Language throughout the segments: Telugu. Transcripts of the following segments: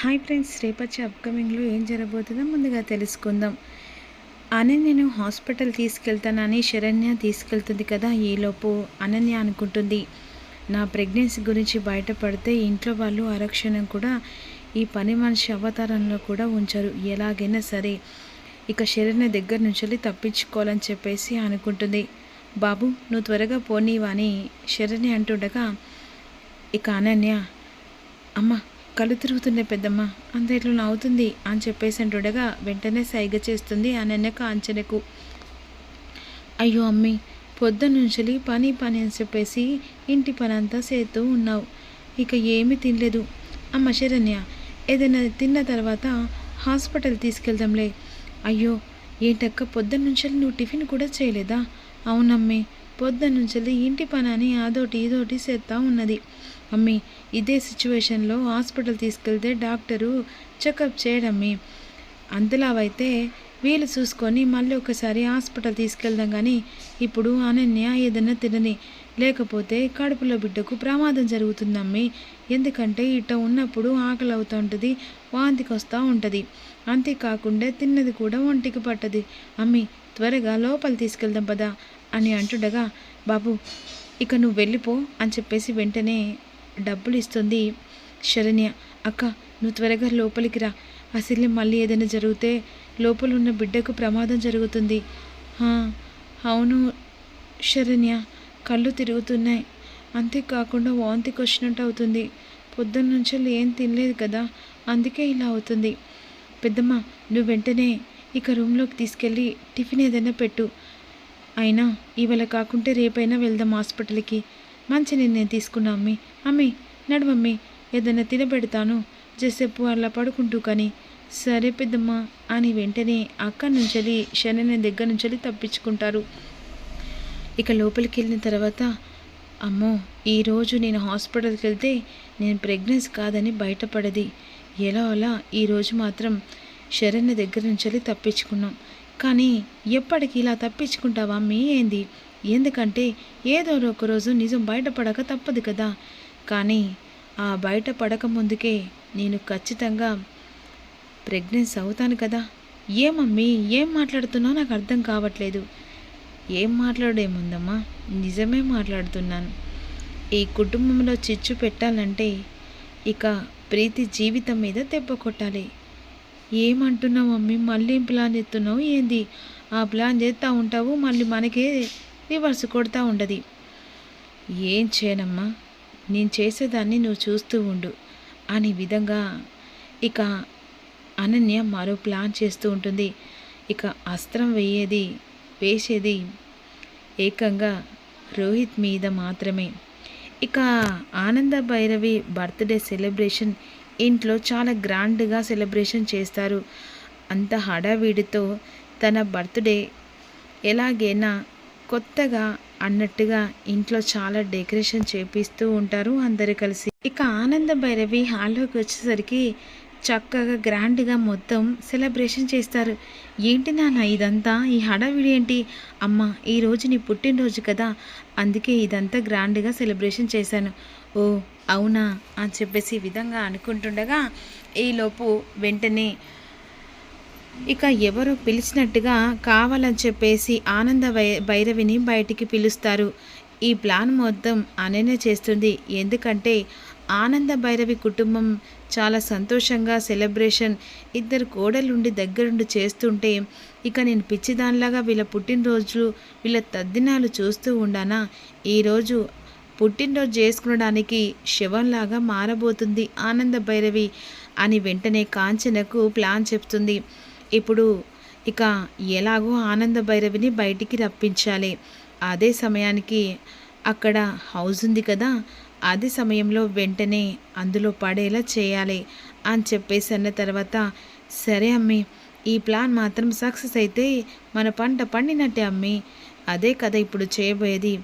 హాయ్ ఫ్రెండ్స్ రేపొచ్చే అప్కమింగ్లో ఏం జరగబోతుందో ముందుగా తెలుసుకుందాం. అనన్య నేను హాస్పిటల్ తీసుకెళ్తానని శరణ్య తీసుకెళ్తుంది కదా ఈలోపు అనన్య అనుకుంటుంది. నా ప్రెగ్నెన్సీ గురించి బయటపడితే ఇంట్లో వాళ్ళు ఆరక్షణం కూడా ఈ పని మనిషి అవతారంలో కూడా ఉంచరు. ఎలాగైనా సరే ఇక శరణ్య దగ్గర నుంచి తప్పించుకోవాలని చెప్పేసి అనుకుంటుంది. బాబు నువ్వు త్వరగా పోనీవా అని శరణ్య అంటుండగా ఇక అనన్య అమ్మ కళ్ళు తిరుగుతున్నాయి పెద్దమ్మ. అంత ఇట్లా నవ్వుతుంది అని చెప్పేసి అంటుండగా వెంటనే సైగ చేస్తుంది అనన్య అంచనకు. అయ్యో అమ్మి పొద్దున్నుంచి పని పని అని చెప్పేసి ఇంటి పని అంతా చేస్తూ ఉన్నావు. ఇక ఏమీ తినలేదు. అమ్మ శరణ్య ఏదైనా తిన్న తర్వాత హాస్పిటల్ తీసుకెళ్దాంలే. అయ్యో ఏంటక్క పొద్దున్నుంచి నువ్వు టిఫిన్ కూడా చేయలేదా? అవునమ్మి పొద్దున్నుంచి ఇంటి పని అని అదోటి ఇదోటి చేస్తూ ఉన్నది. అమ్మి ఇదే సిచ్యువేషన్లో హాస్పిటల్ తీసుకెళ్తే డాక్టరు చెకప్ చేయడమ్మి. అంతలావైతే వీలు చూసుకొని మళ్ళీ ఒకసారి హాస్పిటల్ తీసుకెళ్దాం కానీ ఇప్పుడు అనన్య ఏదైనా తినని లేకపోతే కడుపులో బిడ్డకు ప్రమాదం జరుగుతుందమ్మి. ఎందుకంటే ఇట ఉన్నప్పుడు ఆకలి అవుతూ ఉంటుంది వాంతికి వస్తూ ఉంటుంది. అంతేకాకుండా తిన్నది కూడా ఒంటికి పట్టది. అమ్మి త్వరగా లోపల తీసుకెళ్దాం పదా అని అంటుండగా బాబు ఇక నువ్వు వెళ్ళిపో అని చెప్పేసి వెంటనే డబ్బులు ఇస్తుంది శరణ్య అక్క నువ్వు త్వరగా లోపలికి రా. అసలు మళ్ళీ ఏదైనా జరిగితే లోపల ఉన్న బిడ్డకు ప్రమాదం జరుగుతుంది. అవును శరణ్య కళ్ళు తిరుగుతున్నాయి. అంతేకాకుండా వాంతికి వచ్చినట్టు అవుతుంది. పొద్దున్న నుంచి ఏం తినలేదు కదా అందుకే ఇలా అవుతుంది. పెద్దమ్మ నువ్వు వెంటనే ఇక రూమ్లోకి తీసుకెళ్ళి టిఫిన్ ఏదైనా పెట్టు. అయినా ఇవాళ కాకుంటే రేపైనా వెళ్దాం హాస్పిటల్కి. మంచి నిర్ణయం తీసుకున్నా అమ్మి. అమ్మి నడుమమ్మి ఏదైనా తినబెడతాను. జసేపు అలా పడుకుంటూ కానీ సరే పెద్దమ్మ అని వెంటనే అక్కడి నుంచి శనని దగ్గర నుంచి తప్పించుకుంటారు. ఇక లోపలికి వెళ్ళిన తర్వాత అమ్మో ఈరోజు నేను హాస్పిటల్కి వెళ్తే నేను ప్రెగ్నెన్స్ కాదని బయటపడది. ఎలా అలా ఈరోజు మాత్రం శరణ్య దగ్గర నుంచి తప్పించుకున్నాం. కానీ ఎప్పటికీ ఇలా తప్పించుకుంటావా మీ ఏంది? ఎందుకంటే ఏదో ఒక రోజు నిజం బయటపడక తప్పదు కదా. కానీ ఆ బయటపడక ముందుకే నేను ఖచ్చితంగా ప్రెగ్నెన్సీ అవుతాను కదా. ఏమమ్మీ ఏం మాట్లాడుతున్నావు నాకు అర్థం కావట్లేదు. ఏం మాట్లాడేముందమ్మా నిజమే మాట్లాడుతున్నాను. ఈ కుటుంబంలో చిచ్చు పెట్టాలంటే ఇక ప్రీతి జీవితం మీద దెబ్బ కొట్టాలి. ఏమంటున్నావు మమ్మీ? మళ్ళీ ప్లాన్ చేస్తున్నావు ఏంది? ఆ ప్లాన్ చేస్తూ ఉంటావు మళ్ళీ మనకే రివర్స్ కొడతా ఉండదు. ఏం చేయనమ్మా? నేను చేసేదాన్ని నువ్వు చూస్తూ ఉండు అనే విధంగా ఇక అనన్య మరో ప్లాన్ చేస్తూ ఉంటుంది. ఇక అస్త్రం వేయేది వేసేది ఏకంగా రోహిత్ మీద మాత్రమే. ఇక ఆనంద భైరవి బర్త్డే సెలబ్రేషన్ ఇంట్లో చాలా గ్రాండ్గా సెలబ్రేషన్ చేస్తారు. అంత హడావిడితో తన బర్త్డే ఎలాగైనా కొత్తగా అన్నట్టుగా ఇంట్లో చాలా డెకరేషన్ చేపిస్తూ ఉంటారు అందరు కలిసి. ఇక ఆనంద భైరవి హాల్లోకి వచ్చేసరికి చక్కగా గ్రాండ్గా మొత్తం సెలబ్రేషన్ చేస్తారు. ఏంటి నాన్న ఇదంతా? ఈ హడావిడి ఏంటి? అమ్మ ఈరోజు నీ పుట్టినరోజు కదా? అందుకే ఇదంతా గ్రాండ్గా సెలబ్రేషన్ చేశాను. ఓ అవునా? అని చెప్పేసి ఈ విధంగా అనుకుంటుండగా ఈలోపు వెంటనే ఇక ఎవరో పిలిచినట్టుగా కావాలని చెప్పేసి ఆనంద భైరవిని బయటికి పిలుస్తారు. ఈ ప్లాన్ మొత్తం అననే చేస్తుంది. ఎందుకంటే ఆనంద భైరవి కుటుంబం చాలా సంతోషంగా సెలబ్రేషన్ ఇద్దరు కోడలుండి దగ్గరుండి చేస్తుంటే ఇక నేను పిచ్చిదానిలాగా వీళ్ళ పుట్టినరోజు వీళ్ళ తద్దినాలు చూస్తూ ఉండానా? ఈరోజు పుట్టినరోజు చేసుకునడానికి శవంలాగా మారబోతుంది ఆనంద భైరవి అని వెంటనే కాంచనకు ప్లాన్ చెప్తుంది. ఇప్పుడు ఇక ఎలాగో ఆనంద భైరవిని బయటికి రప్పించాలి. అదే సమయానికి అక్కడ హౌస్ ఉంది కదా అదే సమయంలో వెంటనే అందులో పడేలా చేయాలి అని చెప్పేసి అన్న తర్వాత సరే అమ్మి ఈ ప్లాన్ మాత్రం సక్సెస్ అయితే మన పంట పండినట్టే అమ్మి. అదే కదా ఇప్పుడు చేయబోయేది.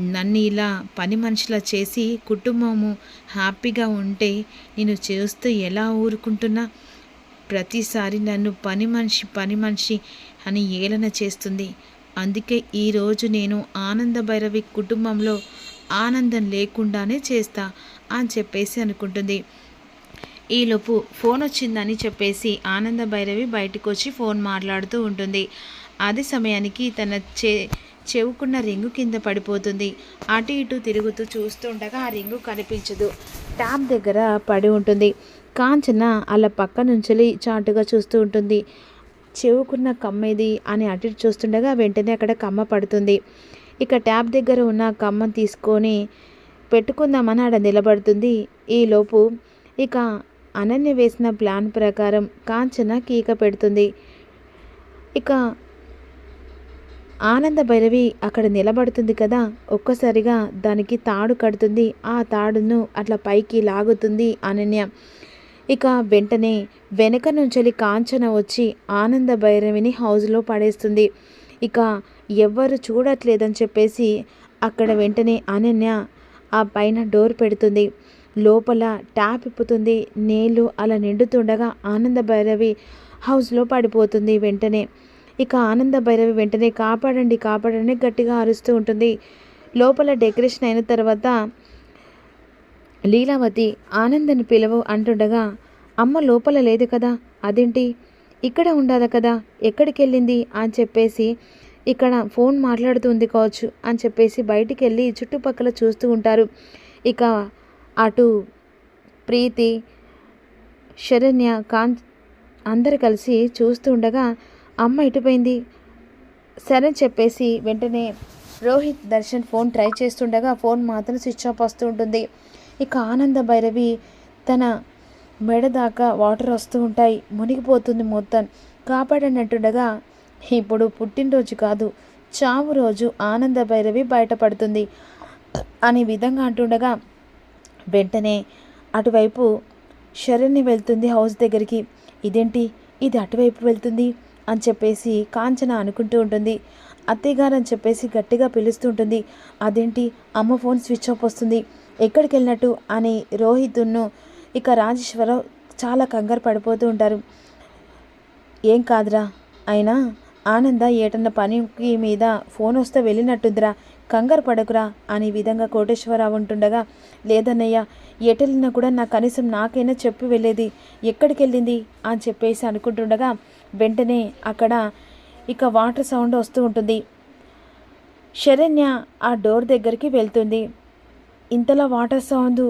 నన్ను ఇలా పని మనిషిలా చేసి కుటుంబము హ్యాపీగా ఉంటే నేను చేస్తూ ఎలా ఊరుకుంటున్నా? ప్రతిసారి నన్ను పని మనిషి పని మనిషి అని ఏలన చేస్తుంది. అందుకే ఈరోజు నేను ఆనంద భైరవి కుటుంబంలో ఆనందం లేకుండానే చేస్తా అని చెప్పేసి అనుకుంటుంది. ఈలోపు ఫోన్ వచ్చిందని చెప్పేసి ఆనంద భైరవి బయటకు వచ్చి ఫోన్ మాట్లాడుతూ ఉంటుంది. అదే సమయానికి తన చే చెవుకున్న రింగు కింద పడిపోతుంది. అటు ఇటు తిరుగుతూ చూస్తుండగా ఆ రింగు కనిపించదు. ట్యాప్ దగ్గర పడి ఉంటుంది. కాంచన అలా పక్క నుంచి చాటుగా చూస్తూ ఉంటుంది. చెవుకున్న కమ్మేది అని అటు చూస్తుండగా వెంటనే అక్కడ కమ్మ పడుతుంది. ఇక ట్యాప్ దగ్గర ఉన్న కమ్మ తీసుకొని పెట్టుకుందామని ఆడ నిలబడుతుంది. ఈలోపు ఇక అనన్య వేసిన ప్లాన్ ప్రకారం కాంచన కీక పెడుతుంది. ఇక ఆనంద భైరవి అక్కడ నిలబడుతుంది కదా ఒక్కసారిగా దానికి తాడు కడుతుంది. ఆ తాడును అట్లా పైకి లాగుతుంది అనన్య. ఇక వెంటనే వెనక నుంచి కాంచన వచ్చి ఆనంద భైరవిని హౌస్లో పడేస్తుంది. ఇక ఎవ్వరు చూడట్లేదని చెప్పేసి అక్కడ వెంటనే అనన్య ఆ పైన డోర్ పెడుతుంది. లోపల ట్యాప్ ఇప్పుతుంది. నీళ్ళు అలా నిండుతుండగా ఆనంద భైరవి హౌస్లో పడిపోతుంది వెంటనే. ఇక ఆనంద భైరవి వెంటనే కాపాడండి కాపాడండి గట్టిగా అరుస్తూ ఉంటుంది. లోపల డెకరేషన్ అయిన తర్వాత లీలావతి ఆనందని పిలవు అంటుండగా అమ్మ లోపల లేదు కదా అదేంటి? ఇక్కడ ఉండాలి కదా ఎక్కడికి వెళ్ళింది అని చెప్పేసి ఇక్కడ ఫోన్ మాట్లాడుతుంది కావచ్చు అని చెప్పేసి బయటికి వెళ్ళి చుట్టుపక్కల చూస్తూ ఉంటారు. ఇక అటు ప్రీతి శరణ్య కాన్ అందరు కలిసి చూస్తూ ఉండగా అమ్మ ఇటుపోయింది సరే అని చెప్పేసి వెంటనే రోహిత్ దర్శన్ ఫోన్ ట్రై చేస్తుండగా ఫోన్ మాత్రం స్విచ్ ఆఫ్ వస్తూ ఉంటుంది. ఇక ఆనంద భైరవి తన మెడ దాకా వాటర్ వస్తూ ఉంటాయి. మునిగిపోతుంది మొత్తం. కాపాడనట్టుండగా ఇప్పుడు పుట్టినరోజు కాదు చావు రోజు ఆనంద భైరవి బయటపడుతుంది అనే విధంగా అంటుండగా వెంటనే అటువైపు శరణ్య వెళ్తుంది హౌస్ దగ్గరికి. ఇదేంటి? ఇది అటువైపు వెళ్తుంది అని చెప్పేసి కాంచన అనుకుంటూ ఉంటుంది. అత్తయ్యగారు అని చెప్పేసి గట్టిగా పిలుస్తూ ఉంటుంది. అదేంటి? అమ్మ ఫోన్ స్విచ్ ఆఫ్ వస్తుంది. ఎక్కడికి వెళ్ళినట్టు అని రోహిత్ను ఇక రాజేశ్వరరావు చాలా కంగారు పడిపోతూ ఉంటారు. ఏం కాదురా అయినా ఆనంద ఏటన్న పనికి మీద ఫోన్ వస్తే వెళ్ళినట్టుందిరా కంగారు పడకురా అనే విధంగా కోటేశ్వరరావు ఉంటుండగా లేదన్నయ్య ఎటెళ్ళినా కూడా నా కనీసం నాకైనా చెప్పి వెళ్ళేది ఎక్కడికి వెళ్ళింది అని చెప్పేసి అనుకుంటుండగా వెంటనే అక్కడ ఇక వాటర్ సౌండ్ వస్తూ ఉంటుంది. శరణ్య ఆ డోర్ దగ్గరికి వెళ్తుంది. ఇంతలా వాటర్ సౌండ్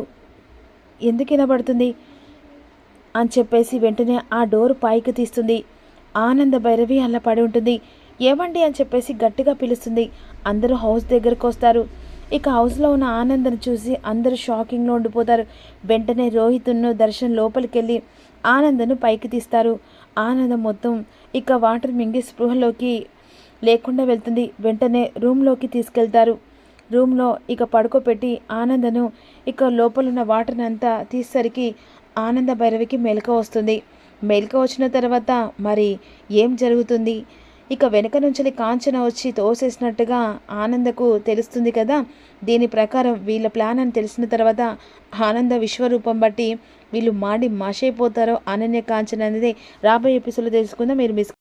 ఎందుకు వినబడుతుంది అని చెప్పేసి వెంటనే ఆ డోర్ పైకి తీస్తుంది. ఆనంద భైరవి అలా పడి ఉంటుంది. ఏమండి అని చెప్పేసి గట్టిగా పిలుస్తుంది. అందరూ హౌస్ దగ్గరకు వస్తారు. ఇక హౌస్లో ఉన్న ఆనందను చూసి అందరూ షాకింగ్లో ఉండిపోతారు. వెంటనే రోహిత్ను దర్శన్ లోపలికి వెళ్ళి ఆనందను పైకి తీస్తారు. ఆనందం మొత్తం ఇక వాటర్ మింగి స్పృహలోకి లేకుండా వెళ్తుంది. వెంటనే రూమ్లోకి తీసుకెళ్తారు. రూమ్లో ఇక పడుకోపెట్టి ఆనందను ఇక లోపలున్న వాటర్ని అంతా తీసేసరికి ఆనంద భైరవికి మెలక వస్తుంది. మెలక వచ్చిన తర్వాత మరి ఏం జరుగుతుంది? ఇక వెనక నుంచి కాంచన వచ్చి తోసేసినట్టుగా ఆనందకు తెలుస్తుంది కదా? దీని ప్రకారం వీళ్ళ ప్లాన్ అని తెలిసిన తర్వాత ఆనంద విశ్వరూపం బట్టి వీళ్ళు మాడి మాషైపోతారో అనన్య కాంచన అనేది రాబోయే ఎపిసోడ్లో తెలుసుకుందాం. మీరు మిస్